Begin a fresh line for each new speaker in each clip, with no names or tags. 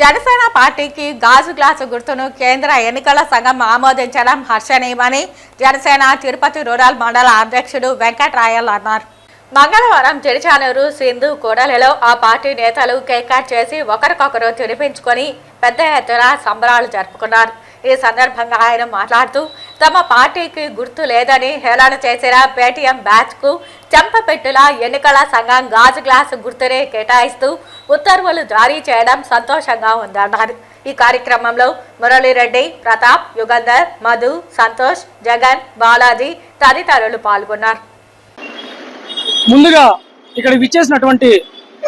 జనసేన పార్టీకి గాజు గ్లాసు గుర్తును కేంద్ర ఎన్నికల సంఘం ఆమోదించడం హర్షణీయమని జనసేన తిరుపతి రూరల్ మండల అధ్యక్షుడు వెంకట్రాయల్ అన్నారు. మంగళవారం తిరుచానూరు సింధు కూడలిలో ఆ పార్టీ నేతలు కేకాట్ చేసి ఒకరికొకరు తినిపించుకొని పెద్ద ఎత్తున సంబరాలు జరుపుకున్నారు. ఈ సందర్భంగా ఆయన మాట్లాడుతూ తమ పార్టీకి గుర్తు లేదని హేళన చేసిన పేటీఎం బ్యాచ్కు చెంపపెట్టుల ఎన్నికల సంఘం గాజు గ్లాసు గుర్తునే కేటాయిస్తూ ఉత్తర్వులు జారీ చేయడం సంతోషంగా ఉందన్నారు. ఈ కార్యక్రమంలో మురళీరెడ్డి ప్రతాప్ యుగంధర్ మధు సంతోష్ జగన్ బాలాజీ తదితరులు పాల్గొన్నారు.
ముందుగా ఇక్కడ విచ్చేసినటువంటి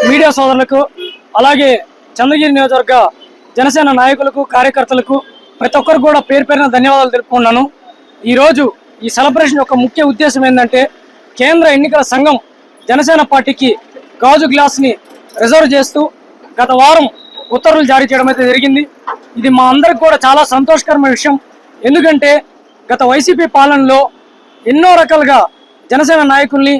మీడియా సోదరులకు అలాగే చంద్రగిరి నియోజకవర్గ జనసేన నాయకులకు కార్యకర్తలకు ప్రతి ఒక్కరు కూడా పేరు పేరున ధన్యవాదాలు తెలుపుకున్నాను ఈరోజు ఈ సెలబ్రేషన్ యొక్క ముఖ్య ఉద్దేశం ఏంటంటే కేంద్ర ఎన్నికల సంఘం జనసేన పార్టీకి గాజు గ్లాస్ని రిజర్వ్ చేస్తూ గత వారం ఉత్తర్వులు జారీ చేయడం అయితే జరిగింది. ఇది మా అందరికి కూడా చాలా సంతోషకరమైన విషయం. ఎందుకంటే గత వైసీపీ పాలనలో ఎన్నో రకాలుగా జనసేన నాయకుల్ని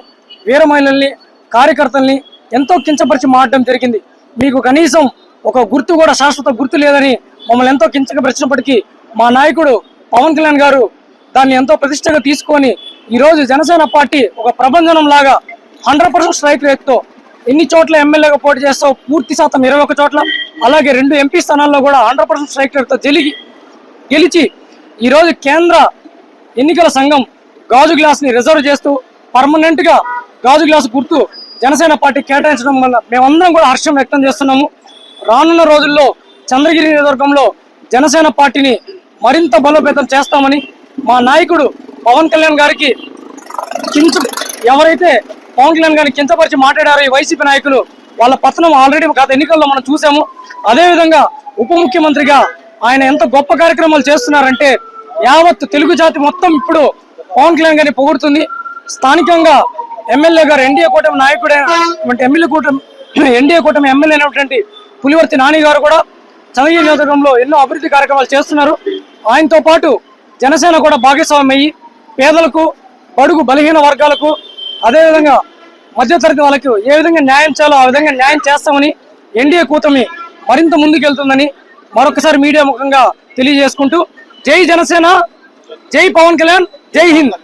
వీర మహిళల్ని కార్యకర్తల్ని ఎంతో కించపరిచి మారడం జరిగింది. మీకు కనీసం ఒక గుర్తు కూడా శాశ్వత గుర్తు లేదని మమ్మల్ని ఎంతో కించపరిచినప్పటికీ మా నాయకుడు పవన్ కళ్యాణ్ గారు దాన్ని ఎంతో ప్రతిష్టగా తీసుకొని ఈరోజు జనసేన పార్టీ ఒక ప్రబంధనం లాగా హండ్రెడ్ పర్సెంట్ స్ట్రైక్ రేట్తో ఎన్ని చోట్ల ఎమ్మెల్యేగా పోటీ చేస్తావు పూర్తి శాతం ఇరవై ఒక చోట్ల అలాగే రెండు ఎంపీ స్థానాల్లో కూడా హండ్రెడ్ పర్సెంట్ స్ట్రైక్ రేట్తో గెలిగి గెలిచి ఈరోజు కేంద్ర ఎన్నికల సంఘం గాజు గ్లాస్ని రిజర్వ్ చేస్తూ పర్మనెంట్గా గాజు గ్లాస్ గుర్తు జనసేన పార్టీ కేటాయించడం వల్ల మేమందరం కూడా హర్షం వ్యక్తం చేస్తున్నాము. రానున్న రోజుల్లో చంద్రగిరి నియోజకవర్గంలో జనసేన పార్టీని మరింత బలోపేతం చేస్తామని మా నాయకుడు పవన్ కళ్యాణ్ గారికి కించ ఎవరైతే పవన్ కళ్యాణ్ గారిని కించపరిచి మాట్లాడారో ఈ వైసీపీ నాయకులు వాళ్ళ పతనం ఆల్రెడీ గత ఎన్నికల్లో మనం చూసాము. అదేవిధంగా ఉప ముఖ్యమంత్రిగా ఆయన ఎంత గొప్ప కార్యక్రమాలు చేస్తున్నారంటే యావత్ తెలుగు జాతి మొత్తం ఇప్పుడు పవన్ కళ్యాణ్ గారిని పొగుడుతుంది. స్థానికంగా ఎమ్మెల్యే గారు ఎన్డీఏ కూటమి నాయకుడైన ఎమ్మెల్యే కూటమి ఎన్డీఏ కూటమి ఎమ్మెల్యే అయినటువంటి పులివర్తి నాని గారు కూడా చంద్రగిరి నియోజకవర్గంలో ఎన్నో అభివృద్ధి కార్యక్రమాలు చేస్తున్నారు. ఆయనతో పాటు జనసేన కూడా భాగస్వామ్యం అయ్యి పేదలకు బడుగు బలహీన వర్గాలకు అదేవిధంగా మధ్యతరగతి వాళ్ళకు ఏ విధంగా న్యాయం చేయాలో ఆ విధంగా న్యాయం చేస్తామని ఎన్డీఏ కూటమి మరింత ముందుకెళ్తుందని మరొకసారి మీడియా ముఖంగా తెలియజేసుకుంటూ జై జనసేన జై పవన్ కళ్యాణ్ జై హింద్.